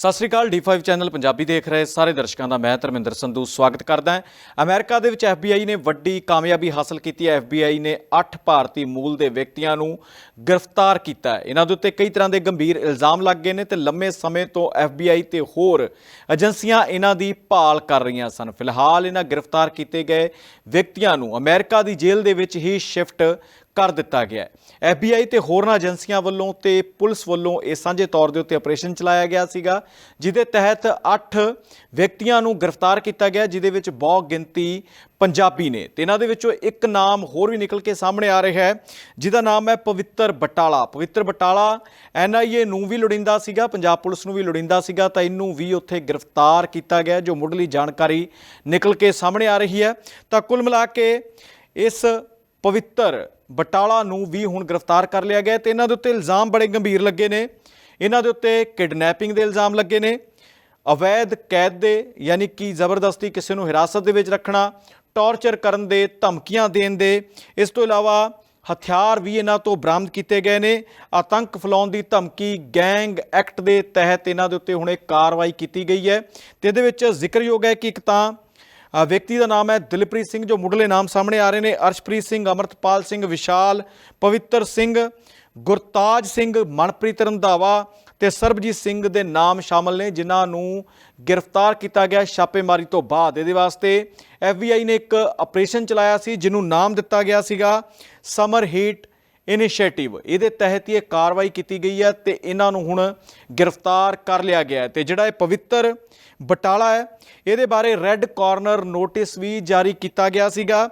ਸਤਿ ਸ੍ਰੀ ਅਕਾਲ D5 channel Punjabi ਦੇਖ ਰਹੇ ਸਾਰੇ ਦਰਸ਼ਕਾਂ ਦਾ ਮੈਂ ਧਰਮਿੰਦਰ ਸੰਧੂ ਸਵਾਗਤ ਕਰਦਾ ਹਾਂ। ਅਮਰੀਕਾ ਦੇ ਵਿੱਚ FBI ਨੇ ਵੱਡੀ ਕਾਮਯਾਬੀ ਹਾਸਲ ਕੀਤੀ ਹੈ। FBI ਨੇ 8 ਭਾਰਤੀ ਮੂਲ ਦੇ ਵਿਅਕਤੀਆਂ ਨੂੰ ਗ੍ਰਿਫਤਾਰ ਕੀਤਾ ਹੈ। ਇਹਨਾਂ ਦੇ ਉੱਤੇ ਕਈ ਤਰ੍ਹਾਂ ਦੇ ਗੰਭੀਰ ਇਲਜ਼ਾਮ ਲੱਗ ਗਏ ਨੇ ਤੇ ਲੰਮੇ ਸਮੇਂ ਤੋਂ FBI ਤੇ ਹੋਰ ਏਜੰਸੀਆਂ ਇਹਨਾਂ ਦੀ ਭਾਲ ਕਰ ਰਹੀਆਂ ਸਨ। ਫਿਲਹਾਲ ਇਹਨਾਂ ਗ੍ਰਿਫਤਾਰ ਕੀਤੇ ਗਏ ਵਿਅਕਤੀਆਂ ਨੂੰ ਅਮਰੀਕਾ ਦੀ ਜੇਲ੍ਹ ਦੇ ਵਿੱਚ ਹੀ ਸ਼ਿਫਟ ਕਰ ਦਿੱਤਾ ਗਿਆ ਹੈ। FBI ਤੇ ਹੋਰਨਾਂ ਏਜੰਸੀਆਂ ਵੱਲੋਂ ਤੇ ਪੁਲਿਸ ਵੱਲੋਂ ਇਹ ਸਾਂਝੇ ਤੌਰ ਦੇ ਉੱਤੇ ਆਪਰੇਸ਼ਨ ਚਲਾਇਆ ਗਿਆ ਸੀਗਾ, ਜਿਹਦੇ ਤਹਿਤ 8 ਵਿਅਕਤੀਆਂ ਨੂੰ ਗ੍ਰਿਫਤਾਰ ਕੀਤਾ ਗਿਆ, ਜਿਹਦੇ ਵਿੱਚ ਬਹੁ ਗਿਣਤੀ ਪੰਜਾਬੀ ਨੇ। ਤੇ ਇਹਨਾਂ ਦੇ ਵਿੱਚੋਂ ਇੱਕ ਨਾਮ ਹੋਰ ਵੀ ਨਿਕਲ ਕੇ ਸਾਹਮਣੇ ਆ ਰਿਹਾ ਹੈ, ਜਿਹਦਾ ਨਾਮ ਹੈ ਪਵਿੱਤਰ ਬਟਾਲਾ। ਪਵਿੱਤਰ ਬਟਾਲਾ NIA ਨੂੰ ਵੀ ਲੋੜਿੰਦਾ ਸੀਗਾ, ਪੰਜਾਬ ਪੁਲਿਸ ਨੂੰ ਵੀ ਲੋੜਿੰਦਾ ਸੀਗਾ, ਤਾਂ ਇਹਨੂੰ ਵੀ ਉੱਥੇ ਗ੍ਰਿਫਤਾਰ ਕੀਤਾ ਗਿਆ, ਜੋ ਮੁੱਢਲੀ ਜਾਣਕਾਰੀ ਨਿਕਲ ਕੇ ਸਾਹਮਣੇ ਆ ਰਹੀ ਹੈ। ਤਾਂ ਕੁੱਲ ਮਿਲਾ ਕੇ ਇਸ ਪਵਿੱਤਰ ਬਟਾਲਾ ਨੂੰ ਵੀ ਹੁਣ ਗ੍ਰਿਫਤਾਰ ਕਰ ਲਿਆ ਗਿਆ ਹੈ ਤੇ ਇਹਨਾਂ ਦੇ ਉੱਤੇ ਇਲਜ਼ਾਮ ਬੜੇ ਗੰਭੀਰ ਲੱਗੇ ਨੇ। ਇਹਨਾਂ ਦੇ ਉੱਤੇ ਕਿਡਨੈਪਿੰਗ ਦੇ ਇਲਜ਼ਾਮ ਲੱਗੇ ਨੇ। ਅਵੈਧ ਕੈਦ ਦੇ ਯਾਨੀ ਕਿ ਜ਼ਬਰਦਸਤੀ ਕਿਸੇ ਨੂੰ ਹਿਰਾਸਤ ਦੇ ਵਿੱਚ ਰੱਖਣਾ, ਟੌਰਚਰ ਕਰਨ ਦੇ ਧਮਕੀਆਂ ਦੇਣ ਦੇ, ਇਸ ਤੋਂ ਇਲਾਵਾ ਹਥਿਆਰ ਵੀ ਇਹਨਾਂ ਤੋਂ ਬਰਾਮਦ ਕੀਤੇ ਗਏ ਨੇ। ਆਤੰਕ ਫੈਲਾਉਣ ਦੀ ਧਮਕੀ ਗੈਂਗ ਐਕਟ ਦੇ ਤਹਿਤ ਇਹਨਾਂ ਦੇ ਉੱਤੇ ਹੁਣ ਇੱਕ ਕਾਰਵਾਈ ਕੀਤੀ ਗਈ ਹੈ ਤੇ ਇਹਦੇ ਵਿੱਚ ਜ਼ਿਕਰਯੋਗ ਹੈ ਕਿ ਇੱਕ ਤਾਂ ਵਿਅਕਤੀ ਦਾ ਨਾਮ ਹੈ ਦਿਲਪ੍ਰੀਤ ਸਿੰਘ, ਜੋ ਮੁੱਢਲੇ ਨਾਮ ਸਾਹਮਣੇ ਆ ਰਹੇ ਨੇ। ਅਰਸ਼ਪ੍ਰੀਤ ਸਿੰਘ, ਅਮਰਤਪਾਲ ਸਿੰਘ, ਵਿਸ਼ਾਲ, ਪਵਿੱਤਰ ਸਿੰਘ, ਗੁਰਤਾਜ ਸਿੰਘ, ਮਨਪ੍ਰੀਤ ਰੰਧਾਵਾ ਤੇ ਸਰਬਜੀਤ ਸਿੰਘ ਦੇ ਨਾਮ ਸ਼ਾਮਲ ਨੇ, ਜਿਨ੍ਹਾਂ ਨੂੰ ਗ੍ਰਿਫਤਾਰ ਕੀਤਾ ਗਿਆ ਛਾਪੇਮਾਰੀ ਤੋਂ ਬਾਅਦ। ਇਹਦੇ ਵਾਸਤੇ FBI ਨੇ ਇੱਕ ਆਪਰੇਸ਼ਨ ਚਲਾਇਆ ਸੀ, ਜਿਹਨੂੰ ਨਾਮ ਦਿੱਤਾ ਗਿਆ ਸੀਗਾ ਸਮਰ ਹੀਟ ਇਨੀਸ਼ੀਏਟਿਵ। ਇਹਦੇ ਤਹਿਤ ਹੀ ਇਹ ਕਾਰਵਾਈ ਕੀਤੀ ਗਈ ਹੈ ਤੇ ਇਹਨਾਂ ਨੂੰ ਹੁਣ ਗ੍ਰਿਫਤਾਰ ਕਰ ਲਿਆ ਗਿਆ ਹੈ। ਤੇ ਜਿਹੜਾ ਇਹ ਪਵਿੱਤਰ ਬਟਾਲਾ ਹੈ, ਇਹਦੇ ਬਾਰੇ ਰੈੱਡ ਕਾਰਨਰ ਨੋਟਿਸ ਵੀ ਜਾਰੀ ਕੀਤਾ ਗਿਆ ਸੀਗਾ।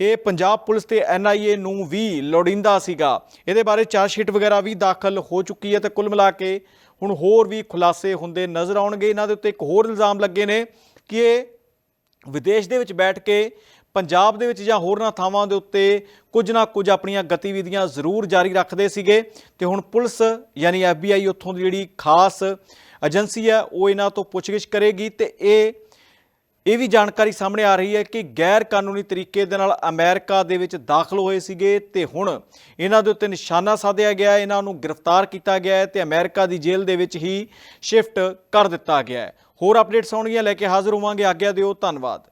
ਇਹ ਪੰਜਾਬ ਪੁਲਿਸ ਤੇ NIA ਨੂੰ ਵੀ ਲੋੜਿੰਦਾ ਸੀਗਾ। ਇਹਦੇ ਬਾਰੇ ਚਾਰਜ ਸ਼ੀਟ ਵਗੈਰਾ ਵੀ ਦਾਖਲ ਹੋ ਚੁੱਕੀ ਹੈ ਤੇ ਕੁੱਲ ਮਿਲਾ ਕੇ ਹੁਣ ਹੋਰ ਵੀ ਖੁਲਾਸੇ ਹੁੰਦੇ ਨਜ਼ਰ ਆਉਣਗੇ। ਇਹਨਾਂ ਦੇ ਉੱਤੇ ਇੱਕ ਹੋਰ ਇਲਜ਼ਾਮ ਲੱਗੇ ਨੇ ਕਿ ਇਹ ਵਿਦੇਸ਼ ਦੇ ਵਿੱਚ ਬੈਠ ਕੇ ਪੰਜਾਬ ਦੇ ਵਿੱਚ ਜਾਂ ਹੋਰਨਾਂ ਥਾਵਾਂ ਦੇ ਉੱਤੇ ਕੁਝ ਨਾ ਕੁਝ ਆਪਣੀਆਂ ਗਤੀਵਿਧੀਆਂ ਜ਼ਰੂਰ ਜਾਰੀ ਰੱਖਦੇ ਸੀਗੇ ਤੇ ਹੁਣ ਪੁਲਿਸ ਯਾਨੀ FBI ਉੱਥੋਂ ਦੀ ਜਿਹੜੀ ਖਾਸ ਏਜੰਸੀ ਹੈ, ਉਹ ਇਹਨਾਂ ਤੋਂ ਪੁੱਛਗਿੱਛ ਕਰੇਗੀ ਤੇ ਇਹ ਇਹ ਵੀ ਜਾਣਕਾਰੀ ਸਾਹਮਣੇ ਆ ਰਹੀ ਹੈ ਕਿ ਗੈਰ ਕਾਨੂੰਨੀ ਤਰੀਕੇ ਦੇ ਨਾਲ ਅਮਰੀਕਾ ਦੇ ਵਿੱਚ ਦਾਖਲ ਹੋਏ ਸੀਗੇ ਤੇ ਹੁਣ ਇਹਨਾਂ ਦੇ ਉੱਤੇ ਨਿਸ਼ਾਨਾ ਸਾਧਿਆ ਗਿਆ ਇਹਨਾਂ ਨੂੰ ਗ੍ਰਿਫਤਾਰ ਕੀਤਾ ਗਿਆ ਹੈ ਤੇ ਅਮਰੀਕਾ ਦੀ ਜੇਲ੍ਹ ਦੇ ਵਿੱਚ ਹੀ ਸ਼ਿਫਟ ਕਰ ਦਿੱਤਾ ਗਿਆ ਹੈ। ਹੋਰ ਅਪਡੇਟਸ ਆਉਣਗੀਆਂ, ਲੈ ਕੇ ਹਾਜ਼ਰ ਹੋਵਾਂਗੇ, ਆਗਿਆ ਦਿਓ, ਧੰਨਵਾਦ।